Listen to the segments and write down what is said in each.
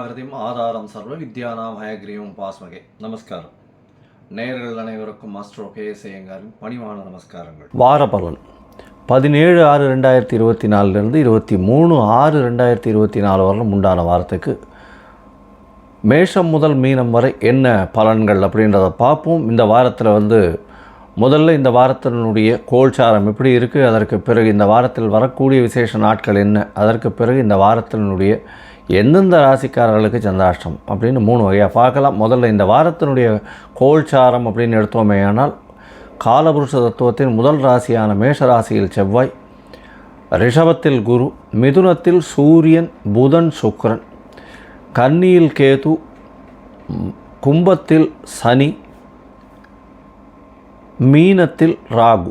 ஜாகிரதையும் ஆதாரம் சர்வ வித்யானாம் ஹயக்ரீவம் பாஸ்மகே. நமஸ்காரம். நேர்கள் அனைவருக்கும் மாஸ்டர் கே சேயங்காரின் பணிவான நமஸ்காரங்கள். வார பலன். பதினேழு ஆறு ரெண்டாயிரத்தி இருபத்தி நாலுலேருந்து இருபத்தி மூணு ஆறு ரெண்டாயிரத்தி இருபத்தி நாலு வரலும் உண்டான வாரத்துக்கு மேஷம் முதல் மீனம் வரை என்ன பலன்கள் அப்படின்றத பார்ப்போம். இந்த வாரத்தில் வந்து முதல்ல இந்த வாரத்தினுடைய கோல்சாரம் எப்படி இருக்குது அதற்கு பிறகு இந்த வாரத்தில் வரக்கூடிய விசேஷ நாட்கள் என்ன அதற்கு பிறகு இந்த வாரத்தினுடைய எந்தெந்த ராசிக்காரர்களுக்கு சந்திராஷ்டம் அப்படின்னு மூணு வகையாக பார்க்கலாம். முதல்ல இந்த வாரத்தினுடைய கோல்சாரம் அப்படின்னு எடுத்தோமே ஆனால் காலபுருஷ தத்துவத்தின் முதல் ராசியான மேஷ ராசியில் செவ்வாய் ரிஷபத்தில் குரு மிதுனத்தில் சூரியன் புதன் சுக்கரன் கன்னியில் கேது கும்பத்தில் சனி மீனத்தில் ராகு.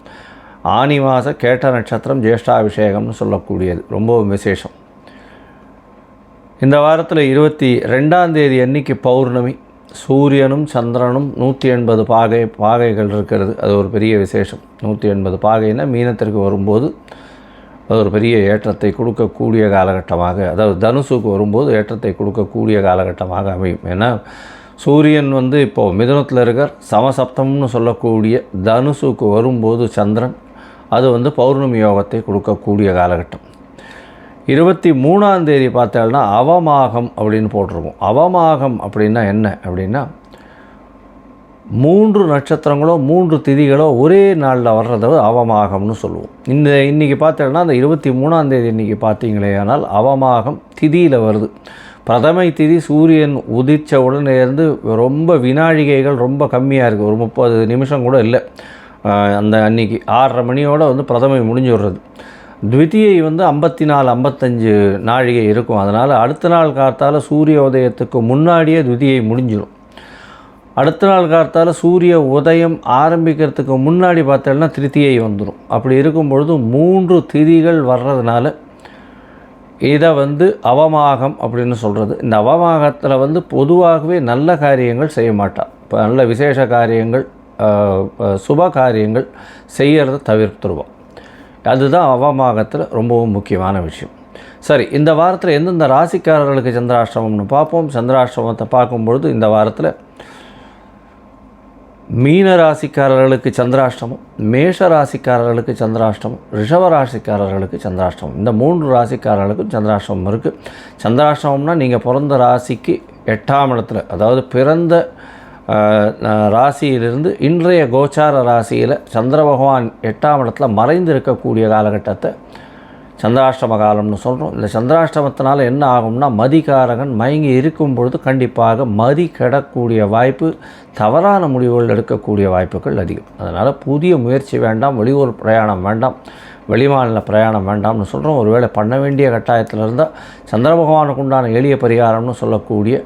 ஆனி மாத கேட்ட நட்சத்திரம் ஜேஷ்டாபிஷேகம்னு சொல்லக்கூடியது. ரொம்பவும் விசேஷம். இந்த வாரத்தில் இருபத்தி ரெண்டாம் தேதி அன்னைக்கு பௌர்ணமி. சூரியனும் சந்திரனும் நூற்றி எண்பது பாகை பாகைகள் இருக்கிறது. அது ஒரு பெரிய விசேஷம். நூற்றி எண்பது பாகைன்னா மீனத்திற்கு வரும்போது அது ஒரு பெரிய ஏற்றத்தை கொடுக்கக்கூடிய காலகட்டமாக அதாவது தனுசுக்கு வரும்போது ஏற்றத்தை கொடுக்கக்கூடிய காலகட்டமாக அமையும். ஏன்னா சூரியன் வந்து இப்போது மிதுனத்தில் இருக்கார். சமசப்தம்னு சொல்லக்கூடிய தனுசுக்கு வரும்போது சந்திரன் அது வந்து பௌர்ணமி யோகத்தை கொடுக்கக்கூடிய காலகட்டம். இருபத்தி மூணாம் தேதி பார்த்தோம்னா அவமாகம் அப்படின்னு போட்டிருக்கோம். அவமாகம் அப்படின்னா என்ன? அப்படின்னா மூன்று நட்சத்திரங்களோ மூன்று திதிகளோ ஒரே நாளில் வர்றத அவமாகம்னு சொல்லுவோம். இந்த இன்றைக்கி பார்த்தோம்னா அந்த இருபத்தி மூணாம் தேதி இன்றைக்கி பார்த்தீங்களே ஆனால் அவமாகம் திதியில் வருது. பிரதமை திதி சூரியன் உதித்த உடனே இருந்து ரொம்ப வினாழிகைகள் ரொம்ப கம்மியாக இருக்குது ஒரு முப்பது நிமிஷம் கூட இல்லை. அந்த அன்னைக்கு ஆறரை மணியோடு வந்து பிரதமை முடிஞ்சு விடுறது த்விதியை வந்து ஐம்பத்தி நாலு ஐம்பத்தஞ்சு நாழிகை இருக்கும். அதனால் அடுத்த நாள் காத்தால் சூரிய உதயத்துக்கு முன்னாடியே த்விதியை முடிஞ்சிடும். அடுத்த நாள் காத்தால் சூரிய உதயம் ஆரம்பிக்கிறதுக்கு முன்னாடி பார்த்தோம்னா திருத்தியை வந்துடும். அப்படி இருக்கும் பொழுது மூன்று திதிகள் வர்றதுனால இதை வந்து அவமாகம் அப்படின்னு சொல்கிறது இந்த அவமாகத்தில் வந்து பொதுவாகவே நல்ல காரியங்கள் செய்ய மாட்டான் இப்போ நல்ல விசேஷ காரியங்கள் சுப காரியங்கள் செய்கிறத தவிர்த்துருவோம். அதுதான் அவமாகத்தில் ரொம்பவும் முக்கியமான விஷயம். சரி இந்த வாரத்தில் எந்தெந்த ராசிக்காரர்களுக்கு சந்திராஷ்டிரமம்னு பார்ப்போம். சந்திராஷ்டிரமத்தை பார்க்கும்பொழுது இந்த வாரத்தில் மீன ராசிக்காரர்களுக்கு சந்திராஷ்டமம் மேஷ ராசிக்காரர்களுக்கு சந்திராஷ்டமம் ரிஷப ராசிக்காரர்களுக்கு சந்திராஷ்டமம். இந்த மூன்று ராசிக்காரர்களுக்கும் சந்திராஷ்டமம் இருக்குது சந்திராஷ்டமம்னா நீங்கள் பிறந்த ராசிக்கு எட்டாம் இடத்துல அதாவது பிறந்த ராசியிலிருந்து இன்றைய கோச்சார ராசியில் சந்திர பகவான் எட்டாம் இடத்துல மறைந்து இருக்கக்கூடிய காலகட்டத்தை சந்திராஷ்டம காலம்னு சொல்கிறோம் இந்த சந்திராஷ்டமத்தினால் என்ன ஆகும்னா மதிகாரகன் மயங்கி இருக்கும் பொழுது கண்டிப்பாக மதி கெடக்கூடிய வாய்ப்பு தவறான முடிவுகள் எடுக்கக்கூடிய வாய்ப்புகள் அதிகம். அதனால் புதிய முயற்சி வேண்டாம் வெளியூர் பிரயாணம் வேண்டாம் வெளிமாநில பிரயாணம் வேண்டாம்னு சொல்கிறோம் ஒருவேளை பண்ண வேண்டிய கட்டாயத்தில் இருந்தால் சந்திர பகவானுக்கு உண்டான எளிய பரிகாரம்னு சொல்லக்கூடிய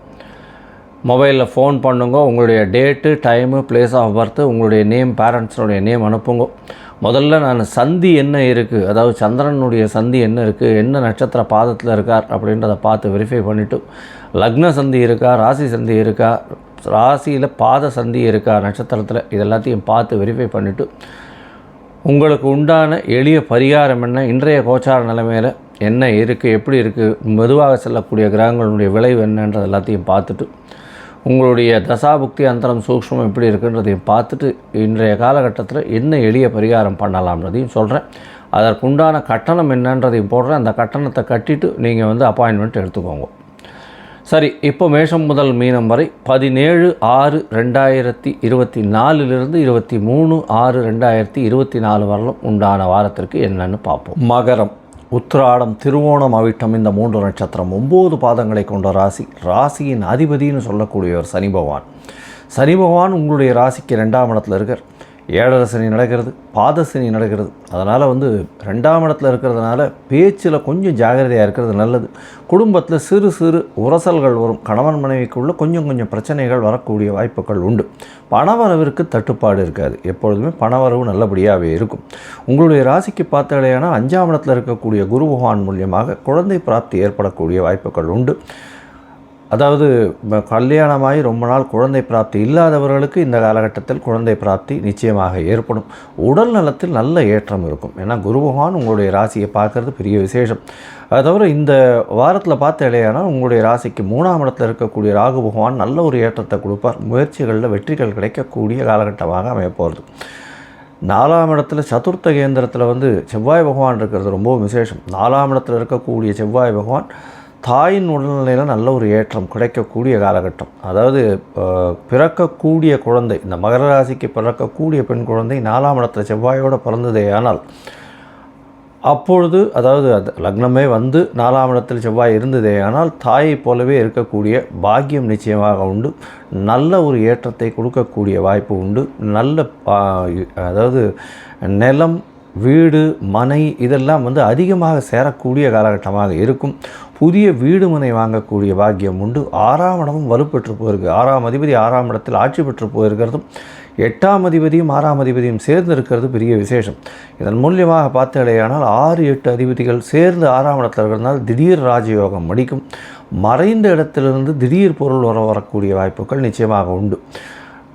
மொபைலில் ஃபோன் பண்ணுங்க உங்களுடைய date time place of birth உங்களுடைய நேம் பேரண்ட்ஸனுடைய நேம் அனுப்புங்க. முதல்ல நான் சந்தி என்ன இருக்குது அதாவது சந்திரனுடைய சந்தி என்ன இருக்குது என்ன நட்சத்திர பாதத்தில் இருக்கார் அப்படின்றத பார்த்து வெரிஃபை பண்ணிவிட்டு லக்ன சந்தி இருக்கா ராசி சந்தி இருக்கா ராசியில் பாத சந்தி இருக்கா நட்சத்திரத்தில் இதெல்லாத்தையும் பார்த்து வெரிஃபை பண்ணிவிட்டு உங்களுக்கு உண்டான எளிய பரிகாரம் என்ன இன்றைய கோச்சார நிலைமையில் என்ன இருக்குது எப்படி இருக்குது மெதுவாக செல்லக்கூடிய கிரகங்களுடைய விளைவு என்னன்றது எல்லாத்தையும் பார்த்துட்டு உங்களுடைய தசாபுக்தி அந்தரம் சூக்ஷ்மம் எப்படி இருக்குன்றதையும் பார்த்துட்டு இன்றைய காலகட்டத்தில் என்ன எளிய பரிகாரம் பண்ணலாம்ன்றதையும் சொல்கிறேன். அதற்குண்டான கட்டணம் என்னன்றதையும் போடுறேன். அந்த கட்டணத்தை கட்டிட்டு நீங்கள் வந்து அப்பாயின்மெண்ட் எடுத்துக்கோங்க. சரி இப்போ மேஷம் முதல் மீனம் வரை பதினேழு ஆறு ரெண்டாயிரத்தி இருபத்தி நாலுலேருந்து இருபத்தி மூணு ஆறு ரெண்டாயிரத்தி இருபத்தி நாலு வரலும் உண்டான வாரத்திற்கு என்னன்னு பார்ப்போம். மகரம். உத்திராடம் திருவோணம் அவிட்டம் இந்த மூன்று நட்சத்திரம் ஒம்பது பாதங்களை கொண்ட ராசி. ராசியின் அதிபதின்னு சொல்லக்கூடியவர் சனி பகவான். சனி பகவான் உங்களுடைய ராசிக்கு ரெண்டாம் இடத்துல இருக்கார். ஏழரை சனி நடக்கிறது பாத சனி நடக்கிறது. அதனால் வந்து ரெண்டாம் இடத்துல இருக்கிறதுனால பேச்சில் கொஞ்சம் ஜாகிரதையாக இருக்கிறது நல்லது. குடும்பத்தில் சிறு சிறு உரசல்கள் வரும். கணவன் மனைவிக்குள்ளே கொஞ்சம் கொஞ்சம் பிரச்சனைகள் வரக்கூடிய வாய்ப்புகள் உண்டு. பணவரவிற்கு தட்டுப்பாடு இருக்காது. எப்பொழுதுமே பணவரவு நல்லபடியாகவே இருக்கும். உங்களுடைய ராசிக்கு பார்த்தாலேனா அஞ்சாம் இடத்துல இருக்கக்கூடிய குரு பகவான் மூலியமாக குழந்தை பிராப்தி ஏற்படக்கூடிய வாய்ப்புகள் உண்டு. அதாவது கல்யாணமாகி ரொம்ப நாள் குழந்தை பிராப்தி இல்லாதவர்களுக்கு இந்த காலகட்டத்தில் குழந்தை பிராப்தி நிச்சயமாக ஏற்படும். உடல் நலத்தில் நல்ல ஏற்றம் இருக்கும். ஏன்னா குரு பகவான் உங்களுடைய ராசியை பார்க்கறது பெரிய விசேஷம். அது தவிர இந்த வாரத்தில் பார்த்த இல்லையானால் உங்களுடைய ராசிக்கு மூணாம் இடத்துல இருக்கக்கூடிய ராகு பகவான் நல்ல ஒரு ஏற்றத்தை கொடுப்பார். முயற்சிகளில் வெற்றிகள் கிடைக்கக்கூடிய காலகட்டமாக அமையப்போகிறது நாலாம் இடத்துல சதுர்த்த கேந்திரத்தில் வந்து செவ்வாய் பகவான் இருக்கிறது ரொம்பவும் விசேஷம். நாலாம் இடத்துல இருக்கக்கூடிய செவ்வாய் பகவான் தாயின் உடல்நிலையில் நல்ல ஒரு ஏற்றம் கிடைக்கக்கூடிய காலகட்டம். அதாவது பிறக்கக்கூடிய குழந்தை இந்த மகர ராசிக்கு பிறக்கக்கூடிய பெண் குழந்தை நாலாம் இடத்துல செவ்வாயோடு பிறந்ததே ஆனால் அப்பொழுது அதாவது அது லக்னமே வந்து நாலாம் இடத்தில் செவ்வாய் இருந்ததே ஆனால் தாயைப் போலவே இருக்கக்கூடிய பாக்கியம் நிச்சயமாக உண்டு. நல்ல ஒரு ஏற்றத்தை கொடுக்கக்கூடிய வாய்ப்பு உண்டு. நல்ல அதாவது நிலம் வீடு மனை இதெல்லாம் வந்து அதிகமாக சேரக்கூடிய காலகட்டமாக இருக்கும். புதிய வீடு மனை வாங்கக்கூடிய பாக்கியம் உண்டு. ஆறாம் இடமும் வலுப்பெற்று போயிருக்கு. ஆறாம் அதிபதி ஆறாம் இடத்தில் ஆட்சி பெற்று போயிருக்கிறதும் எட்டாம் அதிபதியும் ஆறாம் அதிபதியும் சேர்ந்து இருக்கிறது பெரிய விசேஷம். இதன் மூலியமாக பார்த்தாலேயானால் ஆறு எட்டு அதிபதிகள் சேர்ந்து ஆறாம் இடத்தில் இருக்கிறதுனால திடீர் ராஜயோகம் மடிக்கும். மறைந்த இடத்திலிருந்து திடீர் பொருள் வர வரக்கூடிய வாய்ப்புகள் நிச்சயமாக உண்டு.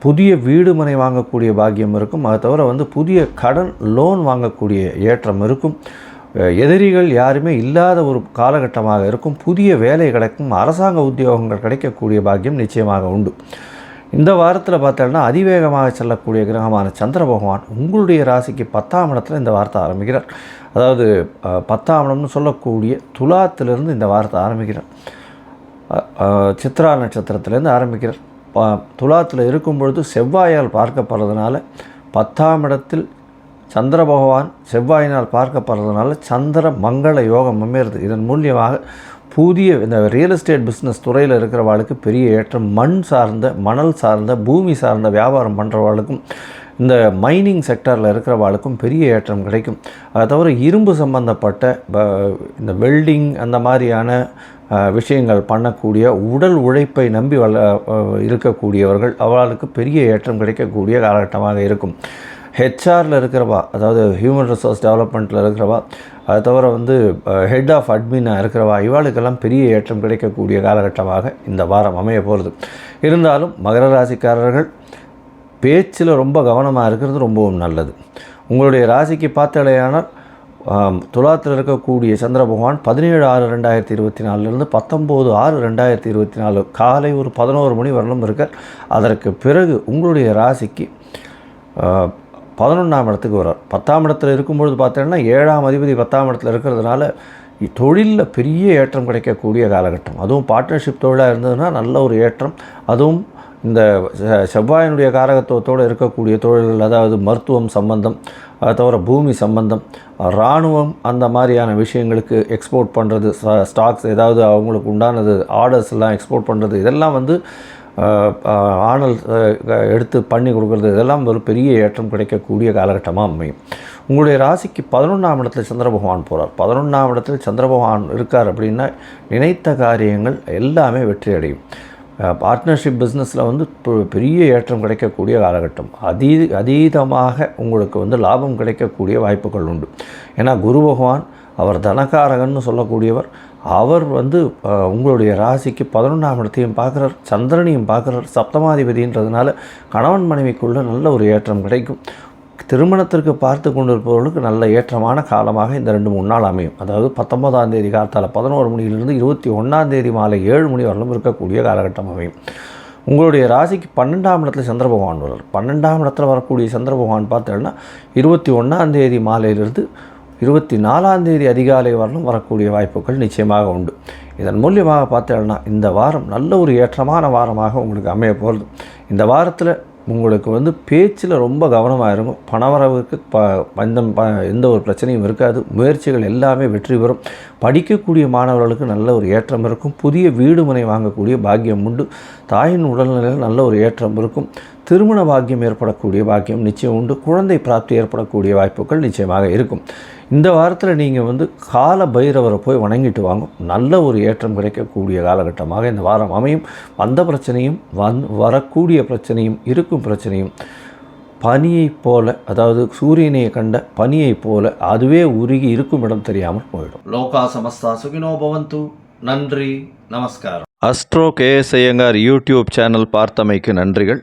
புதிய வீடு மனை வாங்கக்கூடிய பாக்கியம் இருக்கும். அது தவிர வந்து புதிய கடன் லோன் வாங்கக்கூடிய ஏற்றம் இருக்கும். எதிரிகள் யாருமே இல்லாத ஒரு காலகட்டமாக இருக்கும். புதிய வேலை கிடைக்கும். அரசாங்க உத்தியோகங்கள் கிடைக்கக்கூடிய பாக்கியம் நிச்சயமாக உண்டு. இந்த வாரத்தில் பார்த்தோம்னா அதிவேகமாக செல்லக்கூடிய கிரகமான சந்திர பகவான் உங்களுடைய ராசிக்கு பத்தாம் இடத்துல இந்த வாரத்தை ஆரம்பிக்கிறார். அதாவது பத்தாம் இடம்னு சொல்லக்கூடிய துலாத்திலிருந்து இந்த வாரத்தை ஆரம்பிக்கிறார். சித்ரா நட்சத்திரத்திலேருந்து ஆரம்பிக்கிறார். துலாத்தில் இருக்கும் பொழுது செவ்வாயால் பார்க்கப்படுறதுனால பத்தாம் இடத்தில் சந்திர பகவான் செவ்வாயினால் பார்க்கப்படுறதுனால சந்திர மங்கள யோகம் அமையிறது. இதன் மூலியமாக புதிய இந்த ரியல் எஸ்டேட் பிஸ்னஸ் துறையில் இருக்கிறவாளுக்கு பெரிய ஏற்றம் மண் சார்ந்த மணல் சார்ந்த பூமி சார்ந்த வியாபாரம் பண்ணுறவாளுக்கும் இந்த மைனிங் செக்டரில் இருக்கிறவாளுக்கும் பெரிய ஏற்றம் கிடைக்கும். அதை தவிர இரும்பு சம்பந்தப்பட்ட ப- இந்த வெல்டிங் அந்த மாதிரியான விஷயங்கள் பண்ணக்கூடிய உடல் உழைப்பை நம்பி வள இருக்கக்கூடியவர்கள் அவர்களுக்கு பெரிய ஏற்றம் கிடைக்கக்கூடிய காலகட்டமாக இருக்கும். ஹெச்ஆரில் இருக்கிறவா அதாவது ஹியூமன் ரிசோர்ஸ் டெவலப்மெண்ட்டில் இருக்கிறவா அது தவிர வந்து ஹெட் ஆஃப் அட்மினாக இருக்கிறவா இவாளுக்கெல்லாம் பெரிய ஏற்றம் கிடைக்கக்கூடிய காலகட்டமாக இந்த வாரம் அமைய போகிறது இருந்தாலும் மகர ராசிக்காரர்கள் பேச்சில் ரொம்ப கவனமாக இருக்கிறது ரொம்பவும் நல்லது. உங்களுடைய ராசிக்கு பார்த்தாலேயானால் துலாத்தில் இருக்கக்கூடிய சந்திர பகவான் பதினேழு ஆறு ரெண்டாயிரத்தி இருபத்தி நாலுலேருந்து பத்தொம்போது ஆறு ரெண்டாயிரத்தி இருபத்தி நாலு காலை ஒரு பதினோரு மணி வரலும் இருக்கார் அதற்கு பிறகு உங்களுடைய ராசிக்கு பதினொன்றாம் இடத்துக்கு வரார் பத்தாம் இடத்துல இருக்கும்பொழுது பார்த்தீங்கன்னா ஏழாம் அதிபதி பத்தாம் இடத்துல இருக்கிறதுனால தொழிலில் பெரிய ஏற்றம் கிடைக்கக்கூடிய காலகட்டம் அதுவும் பார்ட்னர்ஷிப் தொழிலாக இருந்ததுன்னா நல்ல ஒரு ஏற்றம். அதுவும் இந்த செ- செவ்வாயினுடைய காரகத்துவத்தோடு இருக்கக்கூடிய தொழில்கள் அதாவது மருத்துவம் சம்பந்தம் அதை தவிர பூமி சம்பந்தம் இராணுவம் அந்த மாதிரியான விஷயங்களுக்கு எக்ஸ்போர்ட் பண்ணுறது ஸ்டாக்ஸ் ஏதாவது அவங்களுக்கு உண்டானது ஆர்டர்ஸ் எல்லாம் எக்ஸ்போர்ட் பண்ணுறது இதெல்லாம் வந்து ஆனல் எடுத்து பண்ணி கொடுக்குறது இதெல்லாம் ஒரு பெரிய ஏற்றம் கிடைக்கக்கூடிய காலகட்டமாக அமையும். உங்களுடைய ராசிக்கு பதினொன்றாம் இடத்துல சந்திர பகவான் போகிறார் பதினொன்றாம் இடத்துல சந்திர பகவான் இருக்கார் அப்படின்னா நினைத்த காரியங்கள் எல்லாமே வெற்றி அடையும். பார்ட்னர்ஷிப் பிஸ்னஸில் வந்து பெ- பெரிய ஏற்றம் கிடைக்கக்கூடிய காலகட்டம். அதீ அதீதமாக உங்களுக்கு வந்து லாபம் கிடைக்கக்கூடிய வாய்ப்புகள் உண்டு. ஏன்னா குரு பகவான் அவர் தனகாரகன்னு சொல்லக்கூடியவர் அவர் வந்து உங்களுடைய ராசிக்கு பதினொன்றாம் இடத்தையும் பார்க்குறார் சந்திரனையும் பார்க்குறார் சப்தமாதிபதின்றதுனால கணவன் மனைவிக்குள்ளே நல்ல ஒரு ஏற்றம் கிடைக்கும். திருமணத்திற்கு பார்த்து கொண்டிருப்பவர்களுக்கு நல்ல ஏற்றமான காலமாக இந்த ரெண்டு மூணு நாள் அமையும். அதாவது பத்தொன்பதாம் தேதி காலத்தால் பதினோரு மணியிலிருந்து இருபத்தி ஒன்றாம் தேதி மாலை ஏழு மணி வரலும் இருக்கக்கூடிய காலகட்டம் அமையும். உங்களுடைய ராசிக்கு பன்னெண்டாம் இடத்துல சந்திர பகவான் வர்றார். பன்னெண்டாம் இடத்துல வரக்கூடிய சந்திர பகவான் பார்த்தீங்கன்னா இருபத்தி ஒன்றாம் தேதி மாலையிலிருந்து இருபத்தி நாலாம் தேதி அதிகாலை வரலும் வரக்கூடிய வாய்ப்புகள் நிச்சயமாக உண்டு. இதன் மூலியமாக பார்த்தீங்கன்னா இந்த வாரம் நல்ல ஒரு ஏற்றமான வாரமாக உங்களுக்கு அமைய போகிறது. இந்த வாரத்தில் உங்களுக்கு வந்து பேச்சில் ரொம்ப கவனமாக இருக்கும் பணவரவுக்கு ப எந்த ப எந்த ஒரு பிரச்சனையும் இருக்காது. முயற்சிகள் எல்லாமே வெற்றி பெறும். படிக்கக்கூடிய மாணவர்களுக்கு நல்ல ஒரு ஏற்றம் இருக்கும். புதிய வீடு முனை வாங்கக்கூடிய பாக்கியம் உண்டு. தாயின் உடல்நிலையில் நல்ல ஒரு ஏற்றம் இருக்கும். திருமண பாக்கியம் ஏற்படக்கூடிய பாக்கியம் நிச்சயம் உண்டு. குழந்தை பிராப்தி ஏற்படக்கூடிய வாய்ப்புகள் நிச்சயமாக இருக்கும். இந்த வாரத்தில் நீங்கள் வந்து கால பைரவரை போய் வணங்கிட்டு வாங்க நல்ல ஒரு ஏற்றம் கிடைக்கக்கூடிய காலகட்டமாக இந்த வாரம் அமையும். வந்த பிரச்சனையும் வந் வரக்கூடிய பிரச்சனையும் இருக்கும் பிரச்சனையும். பனியைப் போல அதாவது சூரியனை கண்ட பனியைப் போல அதுவே உருகி இருக்கும் இடம் தெரியாமல் போயிடும். லோகா சமஸ்தா சுகினோ பவந்து. நன்றி நமஸ்காரம். Astro KS Iyengar YouTube channel பார்த்தமைக்கு நன்றிகள்.